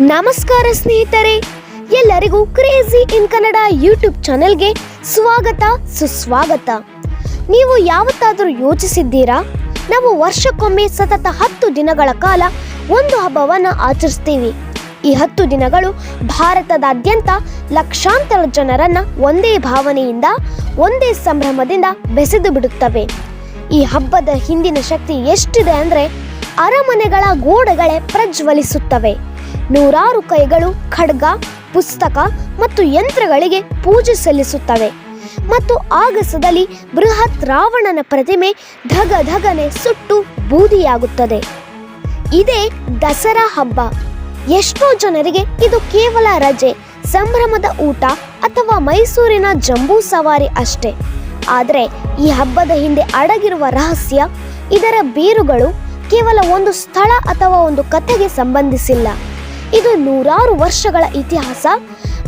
ನಮಸ್ಕಾರ ಸ್ನೇಹಿತರೆ, ಎಲ್ಲರಿಗೂ ಕ್ರೇಜಿ ಇನ್ ಕನ್ನಡ ಯೂಟ್ಯೂಬ್ ಚಾನೆಲ್ಗೆ ಸ್ವಾಗತ, ಸುಸ್ವಾಗತ. ನೀವು ಯಾವತ್ತಾದರೂ ಯೋಚಿಸಿದ್ದೀರಾ? ನಾವು ವರ್ಷಕ್ಕೊಮ್ಮೆ ಸತತ ಹತ್ತು ದಿನಗಳ ಕಾಲ ಒಂದು ಹಬ್ಬವನ್ನು ಆಚರಿಸ್ತೀವಿ. ಈ ಹತ್ತು ದಿನಗಳು ಭಾರತದಾದ್ಯಂತ ಲಕ್ಷಾಂತರ ಜನರನ್ನು ಒಂದೇ ಭಾವನೆಯಿಂದ, ಒಂದೇ ಸಂಭ್ರಮದಿಂದ ಬೆಸೆದು ಬಿಡುತ್ತವೆ. ಈ ಹಬ್ಬದ ಹಿಂದಿನ ಶಕ್ತಿ ಎಷ್ಟಿದೆ ಅಂದರೆ ಅರಮನೆಗಳ ಗೋಡೆಗಳೇ ಪ್ರಜ್ವಲಿಸುತ್ತವೆ. ನೂರಾರು ಕೈಗಳು, ಖಡ್ಗ, ಪುಸ್ತಕ ಮತ್ತು ಯಂತ್ರಗಳಿಗೆ ಪೂಜೆ ಸಲ್ಲಿಸುತ್ತವೆ. ಮತ್ತು ಆಗಸದಲ್ಲಿ ಬೃಹತ್ ರಾವಣನ ಪ್ರತಿಮೆ ಧಗ ಧಗನೆ ಸುಟ್ಟು ಬೂದಿಯಾಗುತ್ತದೆ. ಇದೇ ದಸರಾ ಹಬ್ಬ. ಎಷ್ಟೋ ಜನರಿಗೆ ಇದು ಕೇವಲ ರಜೆ, ಸಂಭ್ರಮದ ಊಟ ಅಥವಾ ಮೈಸೂರಿನ ಜಂಬೂ ಸವಾರಿ ಅಷ್ಟೇ. ಆದರೆ ಈ ಹಬ್ಬದ ಹಿಂದೆ ಅಡಗಿರುವ ರಹಸ್ಯ, ಇದರ ಬೇರುಗಳು ಕೇವಲ ಒಂದು ಸ್ಥಳ ಅಥವಾ ಒಂದು ಕಥೆಗೆ ಸಂಬಂಧಿಸಿಲ್ಲ. ಇದು ನೂರಾರು ವರ್ಷಗಳ ಇತಿಹಾಸ.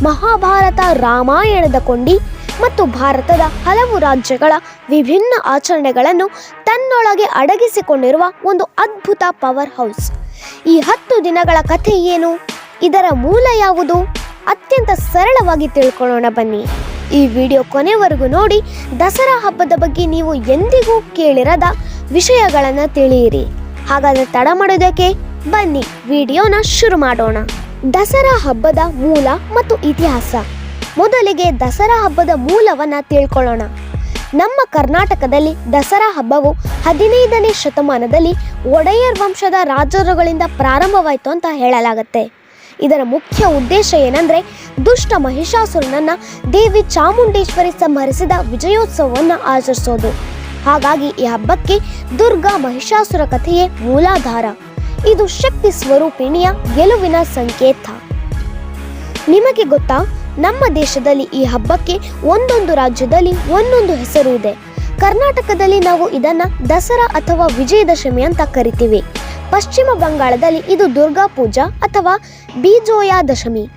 ಮಹಾಭಾರತ ರಾಮಾಯಣದ ಕೊಂಡಿ ಮತ್ತು ಭಾರತದ ಹಲವು ರಾಜ್ಯಗಳ ವಿಭಿನ್ನ ಆಚರಣೆಗಳನ್ನು ತನ್ನೊಳಗೆ ಅಡಗಿಸಿಕೊಂಡಿರುವ ಒಂದು ಅದ್ಭುತ ಪವರ್ ಹೌಸ್. ಈ ಹತ್ತು ದಿನಗಳ ಕಥೆ ಏನು? ಇದರ ಮೂಲ ಯಾವುದು? ಅತ್ಯಂತ ಸರಳವಾಗಿ ತಿಳ್ಕೊಳ್ಳೋಣ ಬನ್ನಿ. ಈ ವಿಡಿಯೋ ಕೊನೆವರೆಗೂ ನೋಡಿ, ದಸರಾ ಹಬ್ಬದ ಬಗ್ಗೆ ನೀವು ಎಂದಿಗೂ ಕೇಳಿರದ ವಿಷಯಗಳನ್ನು ತಿಳಿಯಿರಿ. ಹಾಗಾದರೆ ತಡ ಮಾಡೋದಕ್ಕೆ ಬನ್ನಿ, ವಿಡಿಯೋನ ಶುರು ಮಾಡೋಣ. ದಸರಾ ಹಬ್ಬದ ಮೂಲ ಮತ್ತು ಇತಿಹಾಸ. ಮೊದಲಿಗೆ ದಸರಾ ಹಬ್ಬದ ಮೂಲವನ್ನು ತಿಳ್ಕೊಳ್ಳೋಣ. ನಮ್ಮ ಕರ್ನಾಟಕದಲ್ಲಿ ದಸರಾ ಹಬ್ಬವು ಹದಿನೈದನೇ ಶತಮಾನದಲ್ಲಿ ಒಡೆಯರ್ ವಂಶದ ರಾಜರುಗಳಿಂದ ಪ್ರಾರಂಭವಾಯಿತು ಅಂತ ಹೇಳಲಾಗುತ್ತೆ. ಇದರ ಮುಖ್ಯ ಉದ್ದೇಶ ಏನಂದರೆ, ದುಷ್ಟ ಮಹಿಷಾಸುರನನ್ನು ದೇವಿ ಚಾಮುಂಡೇಶ್ವರಿ ಸಂಹರಿಸಿದ ವಿಜಯೋತ್ಸವವನ್ನು ಆಚರಿಸೋದು. ಹಾಗಾಗಿ ಈ ಹಬ್ಬಕ್ಕೆ ದುರ್ಗಾ ಮಹಿಷಾಸುರ ಕಥೆಯೇ ಮೂಲಾಧಾರ. ಇದು ಶಕ್ತಿ ಸ್ವರೂಪಿಣಿಯ ಗೆಲುವಿನ ಸಂಕೇತ. ನಿಮಗೆ ಗೊತ್ತಾ, ನಮ್ಮ ದೇಶದಲ್ಲಿ ಈ ಹಬ್ಬಕ್ಕೆ ಒಂದೊಂದು ರಾಜ್ಯದಲ್ಲಿ ಒಂದೊಂದು ಹೆಸರು ಇದೆ. ಕರ್ನಾಟಕದಲ್ಲಿ ನಾವು ಇದನ್ನ ದಸರಾ ಅಥವಾ ವಿಜಯದಶಮಿ ಅಂತ ಕರಿತೀವಿ. ಪಶ್ಚಿಮ ಬಂಗಾಳದಲ್ಲಿ ಇದು ದುರ್ಗಾ ಪೂಜಾ ಅಥವಾ ಬೀಜೋಯಾ ದಶಮಿ.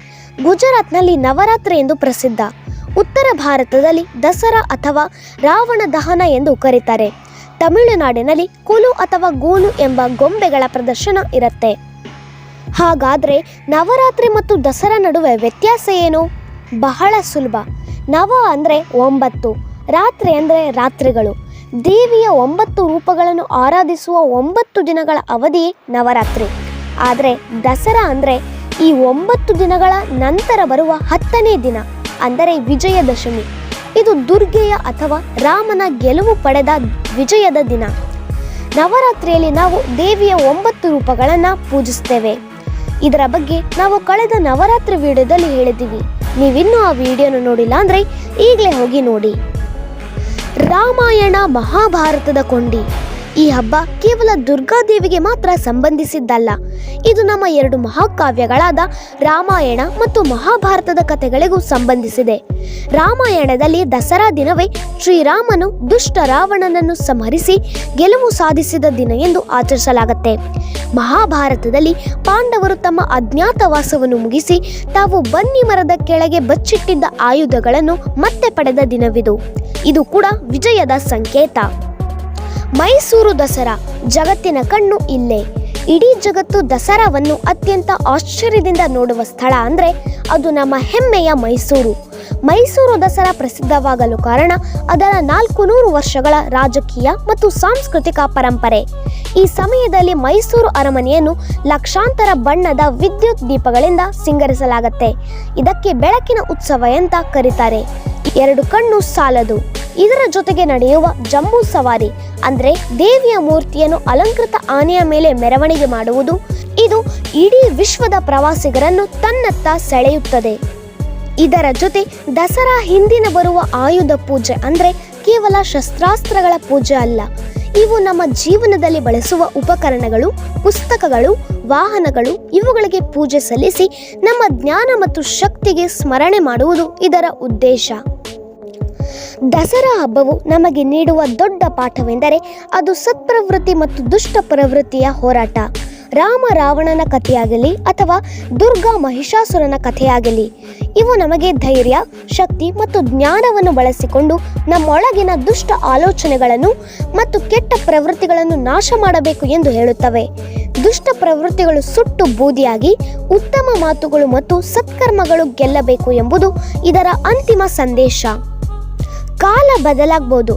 ಗುಜರಾತ್ನಲ್ಲಿ ನವರಾತ್ರಿ ಎಂದು ಪ್ರಸಿದ್ಧ. ಉತ್ತರ ಭಾರತದಲ್ಲಿ ದಸರಾ ಅಥವಾ ರಾವಣ ದಹನ ಎಂದು ಕರೀತಾರೆ. ತಮಿಳುನಾಡಿನಲ್ಲಿ ಕುಲು ಅಥವಾ ಗೋಲು ಎಂಬ ಗೊಂಬೆಗಳ ಪ್ರದರ್ಶನ ಇರುತ್ತೆ. ಹಾಗಾದರೆ ನವರಾತ್ರಿ ಮತ್ತು ದಸರಾ ನಡುವೆ ವ್ಯತ್ಯಾಸ ಏನು? ಬಹಳ ಸುಲಭ. ನವ ಅಂದರೆ ಒಂಬತ್ತು, ರಾತ್ರಿ ಅಂದರೆ ರಾತ್ರಿಗಳು. ದೇವಿಯ ಒಂಬತ್ತು ರೂಪಗಳನ್ನು ಆರಾಧಿಸುವ ಒಂಬತ್ತು ದಿನಗಳ ಅವಧಿ ನವರಾತ್ರಿ. ಆದರೆ ದಸರಾ ಅಂದರೆ ಈ ಒಂಬತ್ತು ದಿನಗಳ ನಂತರ ಬರುವ ಹತ್ತನೇ ದಿನ, ಅಂದರೆ ವಿಜಯದಶಮಿ. ಇದು ದುರ್ಗೆಯ ಅಥವಾ ರಾಮನ ಗೆಲುವು ಪಡೆದ ವಿಜಯದ ದಿನ. ನವರಾತ್ರಿಯಲ್ಲಿ ನಾವು ದೇವಿಯ ಒಂಬತ್ತು ರೂಪಗಳನ್ನು ಪೂಜಿಸ್ತೇವೆ ಇದರ ಬಗ್ಗೆ ನಾವು ಕಳೆದ ನವರಾತ್ರಿ ವಿಡಿಯೋದಲ್ಲಿ ಹೇಳಿದ್ದೀವಿ. ನೀವಿನ್ನೂ ಆ ವಿಡಿಯೋನ ನೋಡಿಲ್ಲ ಅಂದರೆ ಈಗಲೇ ಹೋಗಿ ನೋಡಿ. ರಾಮಾಯಣ ಮಹಾಭಾರತದ ಕೊಂಡಿ ಈ ಹಬ್ಬ ಕೇವಲ ದುರ್ಗಾದೇವಿಗೆ ಮಾತ್ರ ಸಂಬಂಧಿಸಿದ್ದಲ್ಲ. ಇದು ನಮ್ಮ ಎರಡು ಮಹಾಕಾವ್ಯಗಳಾದ ರಾಮಾಯಣ ಮತ್ತು ಮಹಾಭಾರತದ ಕಥೆಗಳಿಗೂ ಸಂಬಂಧಿಸಿದೆ. ರಾಮಾಯಣದಲ್ಲಿ ದಸರಾ ದಿನವೇ ಶ್ರೀರಾಮನು ದುಷ್ಟ ರಾವಣನನ್ನು ಸಂಹರಿಸಿ ಗೆಲುವು ಸಾಧಿಸಿದ ದಿನ ಎಂದು ಆಚರಿಸಲಾಗುತ್ತೆ. ಮಹಾಭಾರತದಲ್ಲಿ ಪಾಂಡವರು ತಮ್ಮ ಅಜ್ಞಾತವಾಸವನ್ನು ಮುಗಿಸಿ ತಾವು ಬನ್ನಿ ಮರದ ಕೆಳಗೆ ಬಚ್ಚಿಟ್ಟಿದ್ದ ಆಯುಧಗಳನ್ನು ಮತ್ತೆ ಪಡೆದ ದಿನವಿದು. ಇದು ಕೂಡ ವಿಜಯದ ಸಂಕೇತ. ಮೈಸೂರು ದಸರಾ ಜಗತ್ತಿನ ಕಣ್ಣು ಇಲ್ಲೇ. ಇಡೀ ಜಗತ್ತು ದಸರಾವನ್ನು ಅತ್ಯಂತ ಆಶ್ಚರ್ಯದಿಂದ ನೋಡುವ ಸ್ಥಳ ಅಂದರೆ ಅದು ನಮ್ಮ ಹೆಮ್ಮೆಯ ಮೈಸೂರು. ಮೈಸೂರು ದಸರಾ ಪ್ರಸಿದ್ಧವಾಗಲು ಕಾರಣ ಅದರ ನಾಲ್ಕು ನೂರು ವರ್ಷಗಳ ರಾಜಕೀಯ ಮತ್ತು ಸಾಂಸ್ಕೃತಿಕ ಪರಂಪರೆ. ಈ ಸಮಯದಲ್ಲಿ ಮೈಸೂರು ಅರಮನೆಯನ್ನು ಲಕ್ಷಾಂತರ ಬಣ್ಣದ ವಿದ್ಯುತ್ ದೀಪಗಳಿಂದ ಸಿಂಗರಿಸಲಾಗುತ್ತೆ. ಇದಕ್ಕೆ ಬೆಳಕಿನ ಉತ್ಸವ ಅಂತ ಕರೀತಾರೆ. ಎರಡು ಕಣ್ಣು ಸಾಲದು. ಇದರ ಜೊತೆಗೆ ನಡೆಯುವ ಜಂಬೂ ಸವಾರಿ, ಅಂದ್ರೆ ದೇವಿಯ ಮೂರ್ತಿಯನ್ನು ಅಲಂಕೃತ ಆನೆಯ ಮೇಲೆ ಮೆರವಣಿಗೆ ಮಾಡುವುದು, ಇದು ಇಡೀ ವಿಶ್ವದ ಪ್ರವಾಸಿಗರನ್ನು ತನ್ನತ್ತ ಸೆಳೆಯುತ್ತದೆ. ಇದರ ಜೊತೆ ದಸರಾ ಹಿಂದಿನ ಬರುವ ಆಯುಧ ಪೂಜೆ, ಅಂದ್ರೆ ಕೇವಲ ಶಸ್ತ್ರಾಸ್ತ್ರಗಳ ಪೂಜೆ ಅಲ್ಲ. ಇವು ನಮ್ಮ ಜೀವನದಲ್ಲಿ ಬಳಸುವ ಉಪಕರಣಗಳು, ಪುಸ್ತಕಗಳು ವಾಹನಗಳು ಇವುಗಳಿಗೆ ಪೂಜೆ ಸಲ್ಲಿಸಿ ನಮ್ಮ ಜ್ಞಾನ ಮತ್ತು ಶಕ್ತಿಗೆ ಸ್ಮರಣೆ ಮಾಡುವುದು ಇದರ ಉದ್ದೇಶ. ದಸರಾ ಹಬ್ಬವು ನಮಗೆ ನೀಡುವ ದೊಡ್ಡ ಪಾಠವೆಂದರೆ ಅದು ಸತ್ಪ್ರವೃತ್ತಿ ಮತ್ತು ದುಷ್ಟ ಪ್ರವೃತ್ತಿಯ ಹೋರಾಟ. ರಾಮ ರಾವಣನ ಕಥೆಯಾಗಲಿ ಅಥವಾ ದುರ್ಗಾ ಮಹಿಷಾಸುರನ ಕಥೆಯಾಗಲಿ, ಇವು ನಮಗೆ ಧೈರ್ಯ, ಶಕ್ತಿ ಮತ್ತು ಜ್ಞಾನವನ್ನು ಬಳಸಿಕೊಂಡು ನಮ್ಮೊಳಗಿನ ದುಷ್ಟ ಆಲೋಚನೆಗಳನ್ನು ಮತ್ತು ಕೆಟ್ಟ ಪ್ರವೃತ್ತಿಗಳನ್ನು ನಾಶ ಮಾಡಬೇಕು ಎಂದು ಹೇಳುತ್ತವೆ. ದುಷ್ಟ ಪ್ರವೃತ್ತಿಗಳು ಸುಟ್ಟು ಬೂದಿಯಾಗಿ ಉತ್ತಮ ಮಾತುಗಳು ಮತ್ತು ಸತ್ಕರ್ಮಗಳು ಗೆಲ್ಲಬೇಕು ಎಂಬುದು ಇದರ ಅಂತಿಮ ಸಂದೇಶ. ಕಾಲ ಬದಲಾಗಬಹುದು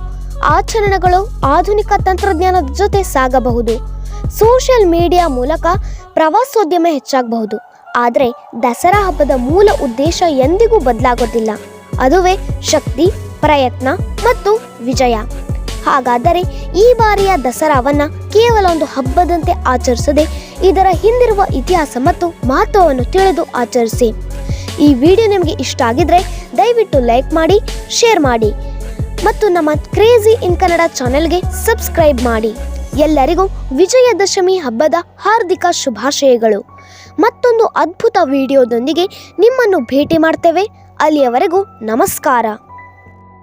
ಆಚರಣೆಗಳು ಆಧುನಿಕ ತಂತ್ರಜ್ಞಾನದ ಜೊತೆ ಸಾಗಬಹುದು. ಸೋಷಿಯಲ್ ಮೀಡಿಯಾ ಮೂಲಕ ಪ್ರವಾಸೋದ್ಯಮ ಹೆಚ್ಚಾಗಬಹುದು. ಆದರೆ ದಸರಾ ಹಬ್ಬದ ಮೂಲ ಉದ್ದೇಶ ಎಂದಿಗೂ ಬದಲಾಗೋದಿಲ್ಲ. ಅದುವೇ ಶಕ್ತಿ, ಪ್ರಯತ್ನ ಮತ್ತು ವಿಜಯ. ಹಾಗಾದರೆ ಈ ಬಾರಿಯ ದಸರಾವನ್ನು ಕೇವಲ ಒಂದು ಹಬ್ಬದಂತೆ ಆಚರಿಸದೆ ಇದರ ಹಿಂದಿರುವ ಇತಿಹಾಸ ಮತ್ತು ಮಹತ್ವವನ್ನು ತಿಳಿದು ಆಚರಿಸಿ. ಈ ವಿಡಿಯೋ ನಿಮಗೆ ಇಷ್ಟ ಆಗಿದ್ರೆ ದಯವಿಟ್ಟು ಲೈಕ್ ಮಾಡಿ, ಶೇರ್ ಮಾಡಿ ಮತ್ತು ನಮ್ಮ ಕ್ರೇಜಿ ಇನ್ ಕನ್ನಡ ಚಾನೆಲ್ಗೆ ಸಬ್ಸ್ಕ್ರೈಬ್ ಮಾಡಿ. ಎಲ್ಲರಿಗೂ ವಿಜಯದಶಮಿ ಹಬ್ಬದ ಹಾರ್ದಿಕ ಶುಭಾಶಯಗಳು. ಮತ್ತೊಂದು ಅದ್ಭುತ ವಿಡಿಯೋದೊಂದಿಗೆ ನಿಮ್ಮನ್ನು ಭೇಟಿ ಮಾಡ್ತೇವೆ. ಅಲ್ಲಿಯವರೆಗೂ ನಮಸ್ಕಾರ.